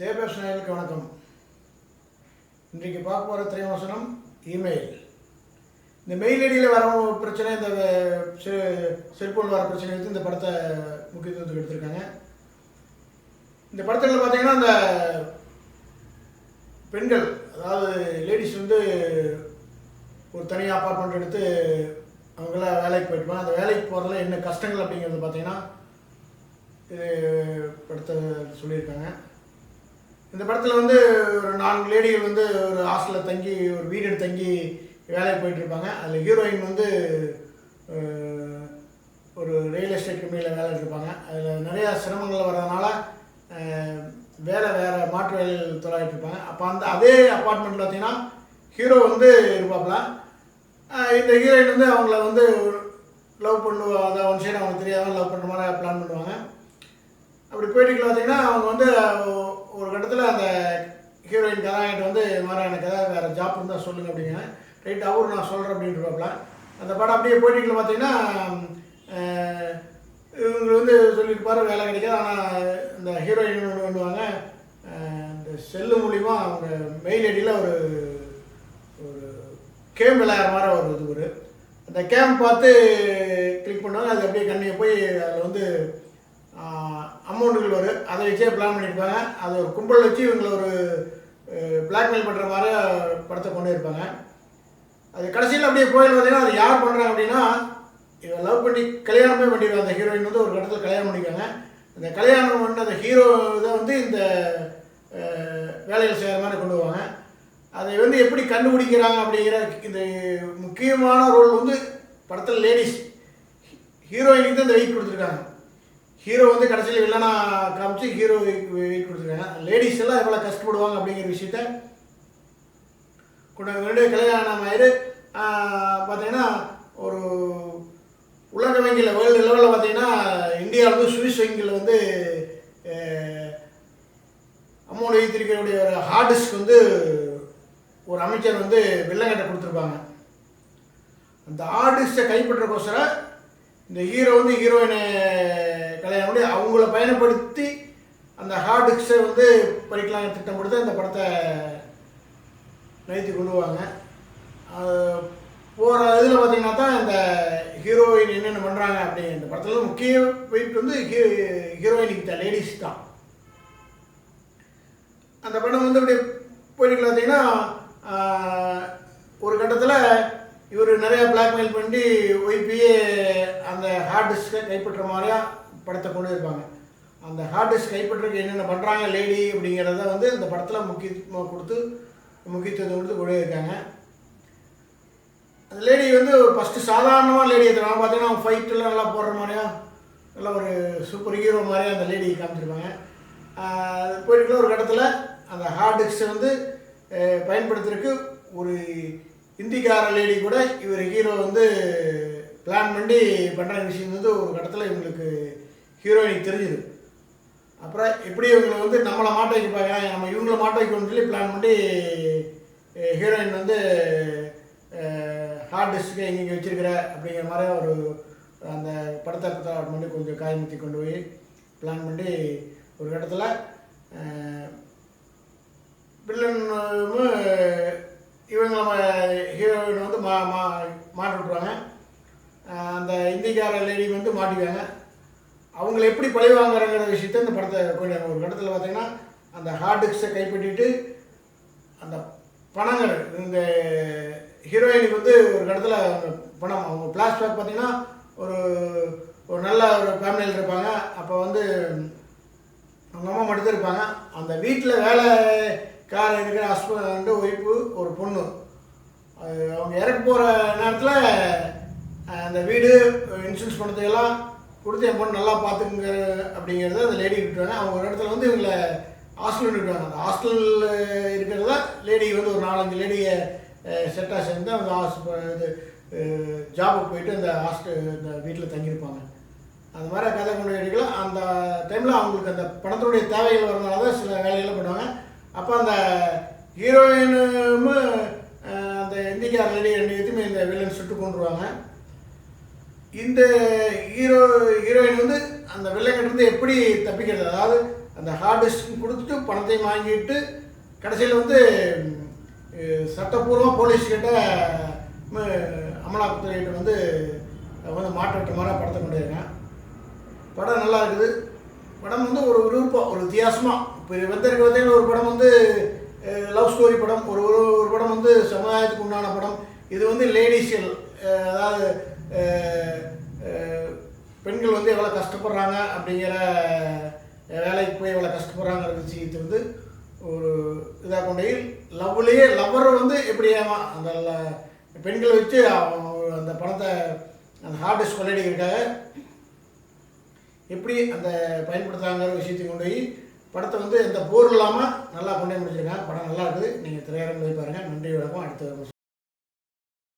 தேபேஸ் நேயர்களுக்கு வணக்கம். இன்றைக்கு பார்க்க போகிற திரைவசனம் இமெயில். இந்த மெயில் ஐடியில் வர பிரச்சனை இந்த செல்ஃபோன் வர பிரச்சனை எடுத்து இந்த படத்தை முக்கியத்துவத்துக்கு எடுத்திருக்காங்க. இந்த படத்தில் பார்த்தீங்கன்னா அந்த பெண்கள் அதாவது லேடிஸ் வந்து ஒரு தனி அப்பார்ட்மெண்ட் எடுத்து அவங்களாம் வேலைக்கு போயிட்டுவாங்க அந்த வேலைக்கு போகிறதுல என்ன கஷ்டங்கள் அப்படிங்கிறது பார்த்தீங்கன்னா இது படத்தை சொல்லியிருக்காங்க. இந்த படத்தில் வந்து ஒரு நான்கு லேடிகள் வந்து ஒரு ஹாஸ்டலில் தங்கி ஒரு வீடு தங்கி வேலைக்கு போயிட்டுருப்பாங்க. அதில் ஹீரோயின் வந்து ஒரு ரியல் எஸ்டேட் கம்பெனியில் வேலை இருப்பாங்க அதில் நிறையா சிரமங்கள் வர்றதுனால வேறு வேறு மாற்று வேலைகள் தொலாயிட்டு இருப்பாங்க. அப்போ அந்த அதே அப்பார்ட்மெண்ட்டில் பார்த்தீங்கன்னா ஹீரோ வந்து இருப்பாப்புல இந்த ஹீரோயின் வந்து அவங்கள வந்து லவ் பண்ணுவோம் அதை ஒன் சைடு அவங்க தெரியாமல் லவ் பண்ணுற மாதிரி பிளான் பண்ணுவாங்க. அப்படி போயிட்டு பார்த்தீங்கன்னா அவங்க வந்து ஒரு கட்டத்தில் அந்த ஹீரோயின் கதாநாயகிட்ட வந்து இது மாதிரி எனக்கு ஏதாவது வேறு ஜாப் இருந்தால் சொல்லுங்க அப்படிங்க. ரைட் அவரும் நான் சொல்கிறேன் அப்படின்றப்பல அந்த படம் அப்படியே போயிட்டு பார்த்தீங்கன்னா இவங்க வந்து சொல்லியிருப்பார் வேலை கிடைக்காது ஆனால் இந்த ஹீரோயின் ஒன்று பண்ணுவாங்க. இந்த செல்லு மூலிமா அவங்க மெயில் ஐடியில் ஒரு ஒரு கேம் விளையாடுற மாதிரி ஒரு இது ஒரு. அந்த கேம் பார்த்து கிளிக் பண்ணுவாங்க அது அப்படியே கண்ணியை போய் அதில் வந்து அமௌண்ட்டுகள் வரும். அதை வச்சே பிளான் பண்ணியிருப்பாங்க. அது ஒரு கும்பல் வச்சு இவங்களை ஒரு பிளாக்மெயில் பண்ணுற மாதிரி படத்தை கொண்டு இருப்பாங்க அது கடைசியில் அப்படியே கோயில் பார்த்தீங்கன்னா அது யார் பண்ணுறாங்க அப்படின்னா இவன் லவ் பண்ணி கல்யாணமே பண்ணிடுவாங்க அந்த ஹீரோயின் வந்து ஒரு கட்டத்தில் கல்யாணம் பண்ணிக்காங்க அந்த கல்யாணம் பண்ண அந்த ஹீரோ இதை வந்து இந்த வேலைகள் செய்கிற மாதிரி கொண்டு வருவாங்க. அதை வந்து எப்படி கண்டுபிடிக்கிறாங்க அப்படிங்கிற இந்த முக்கியமான ரோல் வந்து படத்தில் லேடிஸ் ஹீரோயினுக்கு தான் இந்த வெயிட் கொடுத்துருக்காங்க. ஹீரோ வந்து கடைசியில் வில்லனா காமிச்சு ஹீரோ வெயிட் கொடுத்துருக்காங்க. லேடிஸ் எல்லாம் எவ்வளோ கஷ்டப்படுவாங்க அப்படிங்கிற விஷயத்த கொண்டு ரெண்டு கல்யாணம் ஆயிரு. பார்த்தீங்கன்னா ஒரு உலக வங்கியில் வேர்ல்டு லெவலில் பார்த்தீங்கன்னா இந்தியாவில் வந்து சுவிஸ் வங்கியில் வந்து அமௌண்ட் வைத்திருக்கக்கூடிய ஒரு ஹார்ட் டிஸ்க் வந்து ஒரு அமைச்சர் வந்து வெள்ளங்கட்டை கொடுத்துருப்பாங்க. அந்த ஹார்ட் டிஸ்கை கைப்பற்றக்கோசரம் இந்த ஹீரோ வந்து ஹீரோயினை கல்யாணம் பண்ணி அவங்கள பயணப்படுத்தி அந்த ஹார்ட் டிஸ்கை வந்து படிக்கலாம் திட்டம் கொடுத்து அந்த படத்தை நைத்து கொள்ளுவாங்க. போகிற இதில் பார்த்தீங்கன்னா தான் இந்த ஹீரோயின் என்னென்ன பண்ணுறாங்க அப்படி இந்த படத்தில் முக்கிய வெயிட் வந்து ஹீரோயினுக்கு தான் லேடிஸ் தான். அந்த படம் வந்து அப்படியே போயிட்டு பார்த்தீங்கன்னா ஒரு கட்டத்தில் இவர் நிறையா பிளாக்மெயில் பண்ணி ஒய்பியே அந்த ஹார்ட் டிஸ்கை கைப்பற்ற மாதிரியா படத்தை கொண்டு இருப்பாங்க. அந்த ஹார்ட் டிஸ்க் கைப்பற்றுக்கு என்னென்ன பண்ணுறாங்க லேடி அப்படிங்கிறத வந்து இந்த படத்தில் முக்கியத்துவம் கொடுத்து முக்கியத்துவம் கொடுத்து கொண்டு இருக்காங்க அந்த லேடி வந்து ஃபஸ்ட்டு சாதாரணமாக லேடி எடுத்துருவாங்க பார்த்தீங்கன்னா அவங்க ஃபைட்டெல்லாம் நல்லா போடுற மாதிரியா நல்ல ஒரு சூப்பர் ஹீரோ மாதிரியா அந்த லேடி காமிச்சிருப்பாங்க. போயிட்டு ஒரு கட்டத்தில் அந்த ஹார்ட் டிஸ்கை வந்து பயன்படுத்துறதுக்கு ஒரு இந்திக்கார லேடி கூட இவர் ஹீரோ வந்து பிளான் பண்ணி பண்ணுற விஷயம் வந்து ஒரு கட்டத்தில் இவங்களுக்கு ஹீரோயினுக்கு தெரிஞ்சுது. அப்புறம் எப்படி இவங்களை வந்து நம்மளை மாட்ட வைப்பாங்க நம்ம இவங்கள மாட்ட வைக்கணும்னு சொல்லி பிளான் பண்ணி ஹீரோயின் வந்து ஹார்ட் டிஸ்க்கு எங்கெங்கே வச்சிருக்கிற அப்படிங்கிற மாதிரி ஒரு அந்த படத்தை பண்ணி கொஞ்சம் காயமுத்தி கொண்டு போய் பிளான் பண்ணி ஒரு இடத்துல வில்லனும் இவங்க நம்ம ஹீரோயின் வந்து மா மா மாட்டி விட்ருவாங்க அந்த இந்திக்கார லேடி வந்து மாட்டிக்குவாங்க. அவங்கள எப்படி பழி வாங்குறாங்கிற விஷயத்த இந்த படத்தை கொண்டு ஒரு இடத்துல பார்த்தீங்கன்னா அந்த ஹார்ட் டிஸ்கை கைப்பற்றிட்டு அந்த பணங்கள் இந்த ஹீரோயினுக்கு வந்து ஒரு இடத்துல பணம் அவங்க பிளாஷ்பேக் பார்த்தீங்கன்னா ஒரு ஒரு நல்ல ஒரு ஃபேமிலியில் இருப்பாங்க. அப்போ வந்து அவங்க அம்மா மட்டும் இருப்பாங்க. அந்த வீட்டில் வேலைக்கார இருக்கிற ஹஸ்பண்ட் ஒய்ஃபு ஒரு பொண்ணு. அது அவங்க இறக்க போகிற நேரத்தில் அந்த வீடு இன்சூரன்ஸ் பணத்தையெல்லாம் கொடுத்து என் பொண்ணு நல்லா பார்த்துக்குங்க அப்படிங்கிறத அந்த லேடி விட்டுருவாங்க அவங்க ஒரு இடத்துல வந்து இவங்களை ஹாஸ்டல் விட்டுருவாங்க அந்த ஹாஸ்டலில் இருக்கிறத லேடி வந்து ஒரு நாலஞ்சு லேடியை செட்டாக சேர்ந்து அவங்க ஹாஸ்ப இது ஜாபுக்கு போயிட்டு அந்த ஹாஸ்டல் இந்த வீட்டில் தங்கியிருப்பாங்க. அந்த மாதிரி கதை கொண்டு எடுக்கலாம். அந்த டைமில் அவங்களுக்கு அந்த பணத்தினுடைய தேவைகள் வரனால தான் சில வேலைகளை பண்ணுவாங்க. அப்போ அந்த ஹீரோயினும் அந்த இந்திக்கார லேடி ரெண்டு பேத்துமே இந்த வில்லன் சுட்டு கொண்டுருவாங்க இந்த ஹீரோ ஹீரோயின் வந்து அந்த வில்லங்கிட்ட எப்படி தப்பிக்கிறது? அதாவது அந்த ஹார்ட் டிஸ்க் கொடுத்துட்டு பணத்தையும் வாங்கிட்டு கடைசியில் வந்து அஹ், சட்டப்பூர்வமாக போலீஸ்கிட்ட அமலாக்கத்துறையிட்ட வந்து வந்து மாற்றட்ட மாதிரி படத்தை கொண்டிருக்கேன் படம் நல்லா இருக்குது. படம் வந்து ஒரு விருப்பம் ஒரு வித்தியாசமாக இப்போ வந்திருக்க பார்த்தீங்கன்னா ஒரு படம் வந்து லவ் ஸ்டோரி படம் ஒரு ஒரு ஒரு படம் வந்து சமுதாயத்துக்கு உண்டான படம். இது வந்து லேடிஸியல் அதாவது பெண்கள் வந்து எவ்வளோ கஷ்டப்படுறாங்க அப்படிங்கிற வேலைக்கு போய் எவ்வளோ கஷ்டப்படுறாங்கிற விஷயத்தை வந்து ஒரு இதாக கொண்டு போய் லவ்லேயே லவ்வர் வந்து எப்படி ஏமா அந்த பெண்களை வச்சு அவன் அந்த பணத்தை அந்த ஹார்ட் டிஸ்க் கொள்ளையடிக்கிறதுக்காக எப்படி அந்த பயன்படுத்துறாங்கிற விஷயத்தையும் கொண்டு போய் படத்தை வந்து எந்த போர் இல்லாமல் நல்லா கொண்டு முடிச்சிருக்காங்க. படம் நல்லா இருக்குது. நீங்கள் திரையரங்கு போய் பாருங்கள் நன்றி வணக்கம். அடுத்த